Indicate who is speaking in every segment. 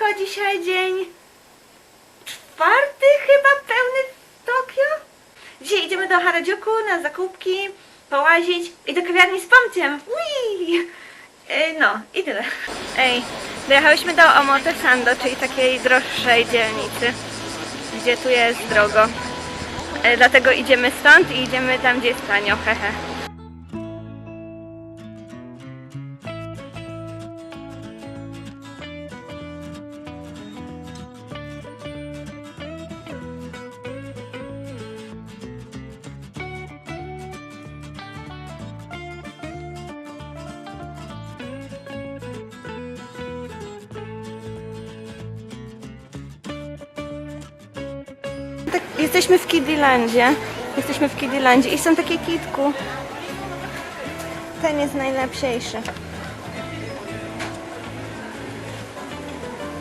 Speaker 1: Siemaneczko, dzisiaj dzień czwarty chyba pełny w Tokio. Dzisiaj idziemy do Harajuku na zakupki, połazić i do kawiarni z pomciem. Ui! E, No i tyle. Ej, dojechałyśmy do Omotesando, czyli takiej droższej dzielnicy, gdzie tu jest drogo. E, Dlatego idziemy stąd i idziemy tam, gdzie jest tanio, hehe. Jesteśmy w Kiddylandzie. Jesteśmy w Kiddylandzie i są takie kitku. Ten jest najlepszy.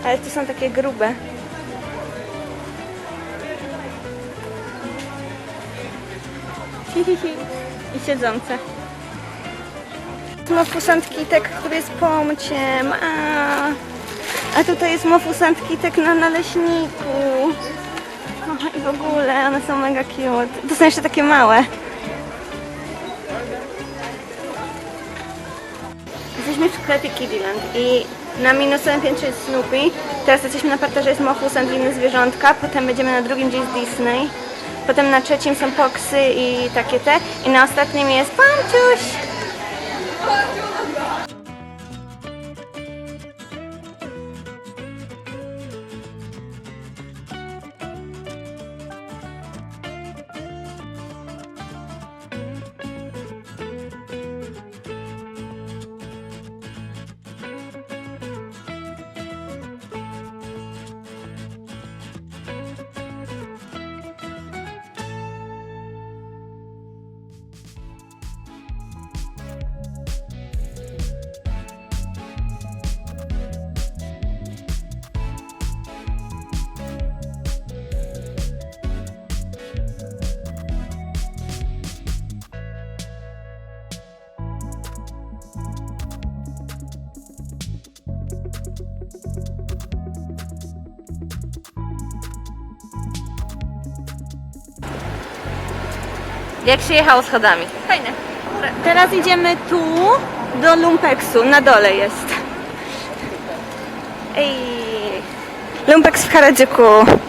Speaker 1: Ale tu są takie grube. I siedzące. Mofusant kitek, który jest pomciem. A, a tutaj jest mofusant kitek na naleśniku. I w ogóle one są mega cute. To są jeszcze takie małe. Jesteśmy w sklepie Kiddyland i na minusowym piętrze jest Snoopy. Teraz jesteśmy na parterze jest Mofusant i inne zwierzątka. Potem będziemy na drugim, gdzie jest Disney. Potem na trzecim są Poxy i takie te. I na ostatnim jest Pamciuś. Jak się jechało schodami? Fajne. Teraz idziemy tu do Lumpeksu. Na dole jest. Ej. Lumpex w Harajuku.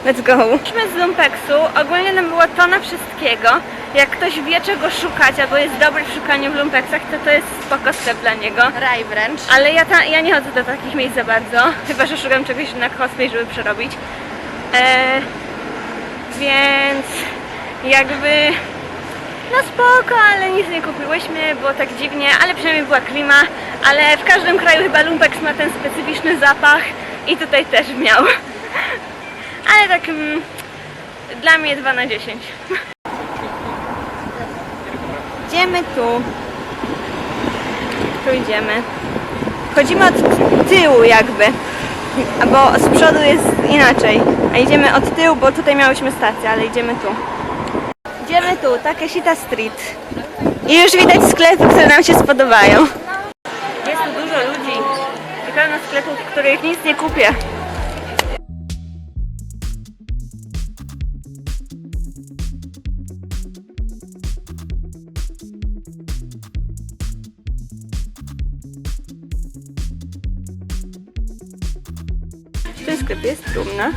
Speaker 1: Let's go. Idźmy z Lumpeksu. Ogólnie nam było tona wszystkiego. Jak ktoś wie czego szukać, albo jest dobry w szukaniu w Lumpeksach, to to jest spoko sklep dla niego.
Speaker 2: Raj wręcz.
Speaker 1: Ale ja, ta, ja nie chodzę do takich miejsc za bardzo, chyba że szukam czegoś na cosplay, żeby przerobić. E, więc jakby no spoko, ale nic nie kupiłyśmy, było tak dziwnie, ale przynajmniej była klima, ale w każdym kraju chyba Lumpex ma ten specyficzny zapach i tutaj też miał. Ale tak mm, dla mnie 2 na 10. Idziemy tu. Tu idziemy. Chodzimy od tyłu jakby, bo z przodu jest inaczej. A idziemy od tyłu, bo tutaj miałyśmy stację, ale idziemy tu. Idziemy tu, Takeshita Street. I już widać sklepy, które nam się spodobają. Jest tu dużo ludzi i pełno sklepów, w których nic nie kupię. W tym sklepie jest trumna.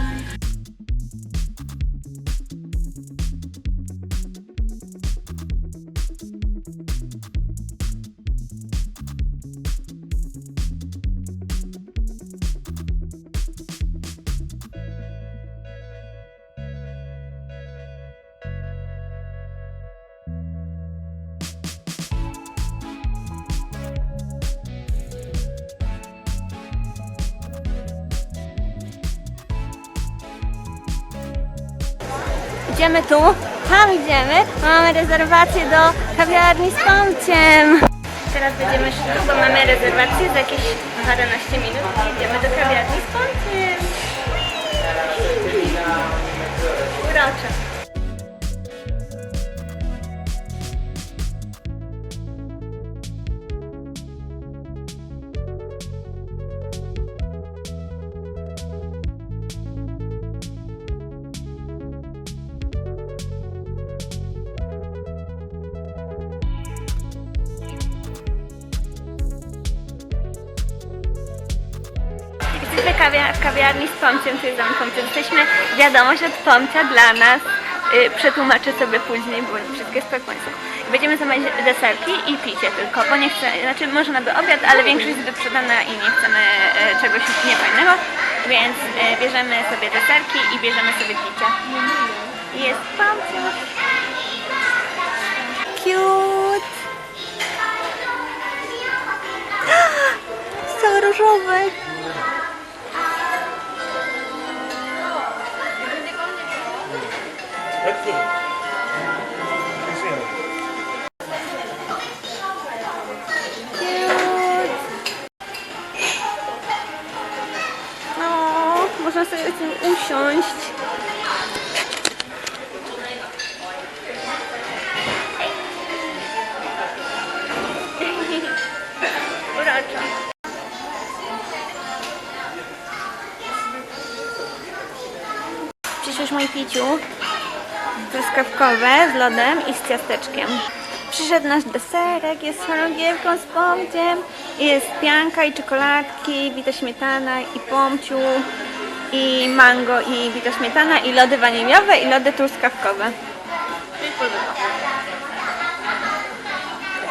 Speaker 1: Idziemy tu, tam idziemy, mamy rezerwację do kawiarni z pomciem. Teraz będziemy szli, bo mamy rezerwację za jakieś 12 minut i idziemy do kawiarni z pomciem. Jesteśmy w kawiarni z Pomciem, tu jest dom Pomciem. Jesteśmy wiadomość od Pomcia dla nas. Yy, przetłumaczę sobie później, bo wszystkie jest po japońsku. Będziemy zamawiać deserki i picie tylko, bo nie chcę, znaczy można by obiad, ale większość jest wyprzedana i nie chcemy e, czegoś niefajnego, więc e, bierzemy sobie deserki i bierzemy sobie picie. Jest Pomciusz. Piciu. Truskawkowe z lodem i z ciasteczkiem. Przyszedł nasz deserek, jest chorągiewką, z pomciem, jest pianka i czekoladki, bita śmietana i pomciu, i mango i bita śmietana, i lody waniliowe i lody truskawkowe.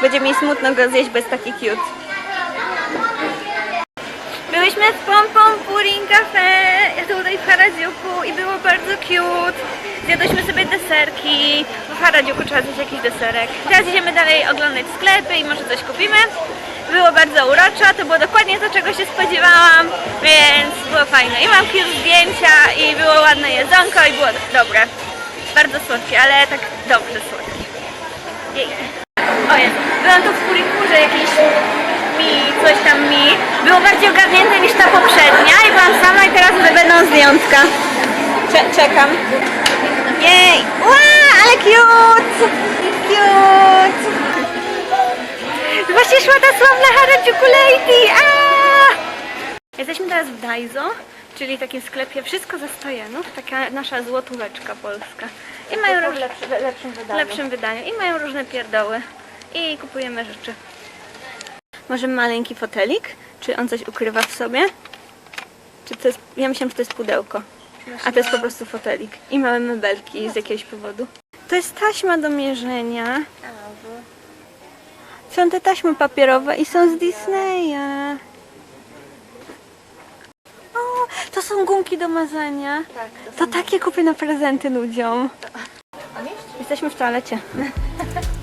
Speaker 1: Będzie mi smutno go zjeść bez taki cute. Byłyśmy w Pom Pom Pudding Cafe tutaj w Harajuku i było bardzo cute. Zjadłyśmy sobie deserki. W Harajuku trzeba zjeść jakiś deserek. Teraz idziemy dalej oglądać sklepy i może coś kupimy. Było bardzo uroczo, to było dokładnie to, czego się spodziewałam, więc było fajne. I mam cute zdjęcia i było ładne jedzonko i było dobre. Bardzo słodkie, ale tak dobrze słodkie. Jej. O jest, byłam tu w Kurikurze jakiś mi, coś tam mi. Było bardziej ogarnięte niż ta poprzednia i byłam sama i teraz będą zdjątka. Cze- czekam. Jej! Ła, ale cute! Cute! Właśnie szła ta sławna Harajuku Lady! A! Jesteśmy teraz w Daiso, czyli takim sklepie wszystko ze stojenów, taka nasza złotóweczka polska. I mają różne
Speaker 2: lepszym wydaniu.
Speaker 1: lepszym wydaniu i mają różne pierdoły i kupujemy rzeczy. Może maleńki fotelik? Czy on coś ukrywa w sobie? Czy to jest... Ja myślałam, że to jest pudełko. A to jest po prostu fotelik. I małe mebelki z jakiegoś powodu. To jest taśma do mierzenia. Są te taśmy papierowe i są z Disneya. O, to są gumki do mazania.
Speaker 2: Tak,
Speaker 1: To takie kupię na prezenty ludziom. Jesteśmy w toalecie.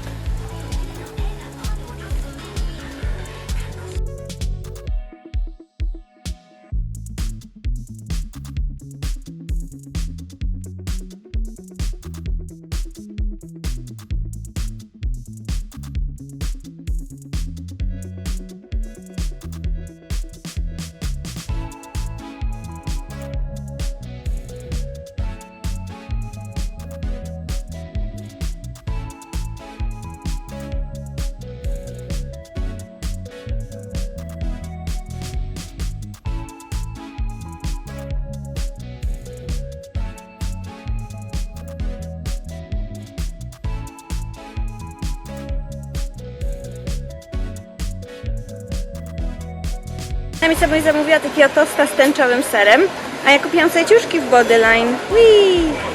Speaker 1: Ja mi sobie zamówiła takiego tosta z tęczowym serem, a ja kupiłam sobie ciuszki w Bodyline. Whee!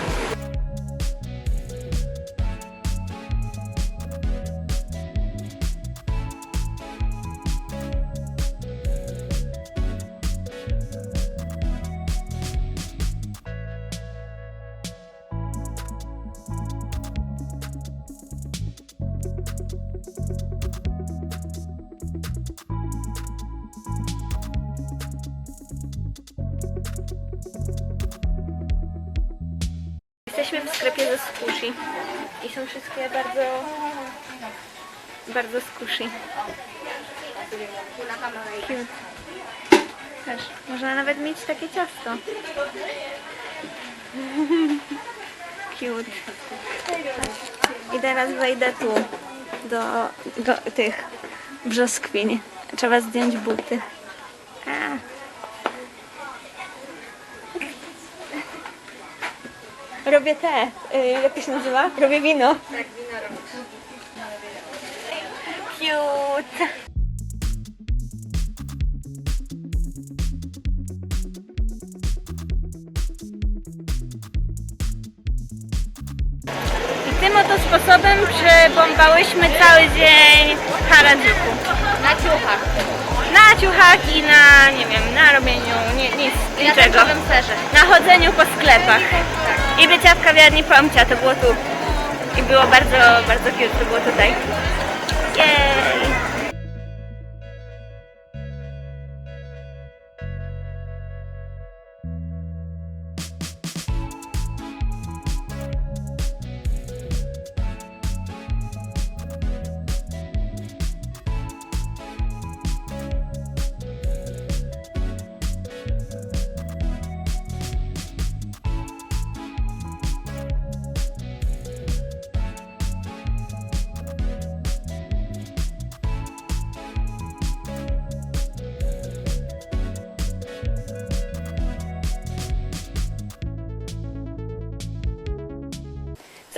Speaker 1: Jesteśmy w sklepie ze sushi i są wszystkie bardzo, bardzo sushi. Też, można nawet mieć takie ciasto. Cute. I teraz wejdę tu, do, do tych brzoskwiń. Trzeba zdjąć buty. robię te, y, jak to się nazywa? Robię wino.
Speaker 2: Tak, wino robisz.
Speaker 1: Cute. I tym oto sposobem przebombałyśmy cały dzień Harajuku.
Speaker 2: Na ciuchach.
Speaker 1: Na ciuchach i na, nie wiem, na robieniu nie, nic,
Speaker 2: I na
Speaker 1: niczego.
Speaker 2: tęczowym serze.
Speaker 1: Na chodzeniu po sklepach. I bycia w kawiarni Pomcia, to było tu. I było bardzo, bardzo cute, to było tutaj. Jej!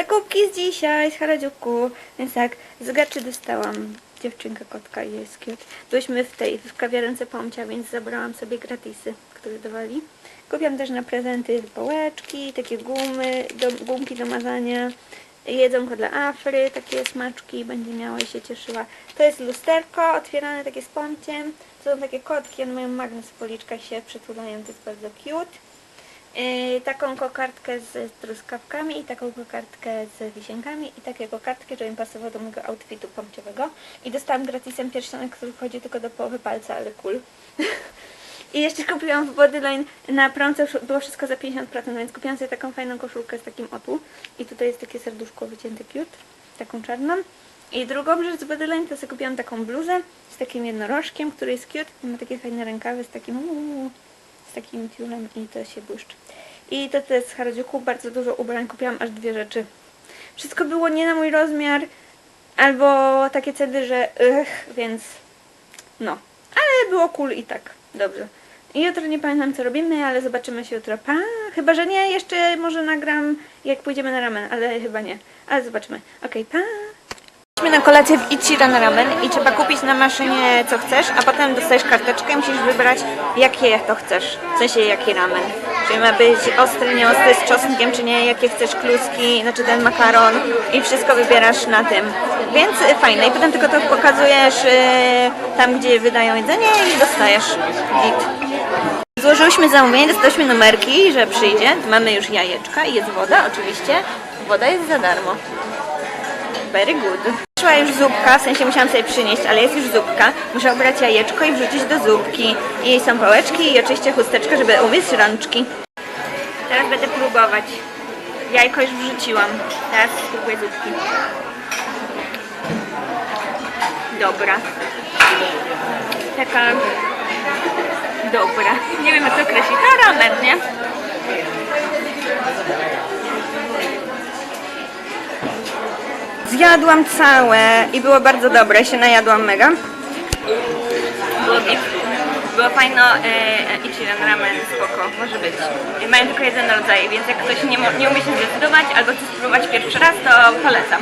Speaker 1: Zakupki z dzisiaj, z Harajuku. Więc tak, z gaczy dostałam dziewczynkę, kotka i jest cute. Byliśmy w tej, w kawiarence Pomcia, więc zabrałam sobie gratisy, które dawali. Kupiłam też na prezenty pałeczki, takie gumy, do, gumki do mazania, jedzonko dla Afry, takie smaczki, będzie miała i się cieszyła. To jest lusterko, otwierane takie z pomciem. To są takie kotki, one mają magnes w policzkach, się przytulają, to jest bardzo cute. Yy, taką kokardkę z truskawkami i taką kokardkę z wisienkami i takie kokardki, żeby mi pasowało do mojego outfitu pomciowego. I dostałam gratisem pierścionek, który wchodzi tylko do połowy palca, ale cool. I jeszcze kupiłam w Bodyline na promce, było wszystko za 50%, więc kupiłam sobie taką fajną koszulkę z takim otu. I tutaj jest takie serduszko wycięte cute, taką czarną. I drugą rzecz z Bodyline to sobie kupiłam taką bluzę z takim jednorożkiem, który jest cute i ma takie fajne rękawy z takim uuu, takim tiulem i to się błyszczy. I to też z Harajuku bardzo dużo ubrań, kupiłam aż dwie rzeczy. Wszystko było nie na mój rozmiar, albo takie ceny, że ych, więc no. Ale było cool i tak, dobrze. I jutro nie pamiętam co robimy, ale zobaczymy się jutro. Pa! Chyba, że nie, jeszcze może nagram jak pójdziemy na ramen, ale chyba nie. Ale zobaczymy. Okej, pa! Jesteśmy na kolację w Ichiran Ramen i trzeba kupić na maszynie co chcesz, a potem dostajesz karteczkę i musisz wybrać jakie to chcesz. W sensie jaki ramen. Czyli ma być ostry, nieostry, z czosnkiem czy nie, jakie chcesz kluski, znaczy ten makaron i wszystko wybierasz na tym. Więc y, fajne. I potem tylko to pokazujesz y, tam, gdzie wydają jedzenie i dostajesz git. Złożyłyśmy zamówienie, dostałyśmy numerki, że przyjdzie. Mamy już jajeczka i jest woda oczywiście. Woda jest za darmo. Very good. Przyszła już zupka, w sensie musiałam sobie przynieść, ale jest już zupka. Muszę ubrać jajeczko i wrzucić do zupki. I są pałeczki i oczywiście chusteczka, żeby umyć rączki. Teraz będę próbować. Jajko już wrzuciłam. Teraz spróbuję zupki. Dobra. Taka... Dobra. Nie wiem jak to określić. To ramen, nie? Zjadłam całe i było bardzo dobre, się najadłam mega. Było git. Było fajno e, Ichiran ramen, spoko, może być. I Mają tylko jeden rodzaj, więc jak ktoś nie, nie umie się zdecydować albo chce spróbować pierwszy raz, to polecam.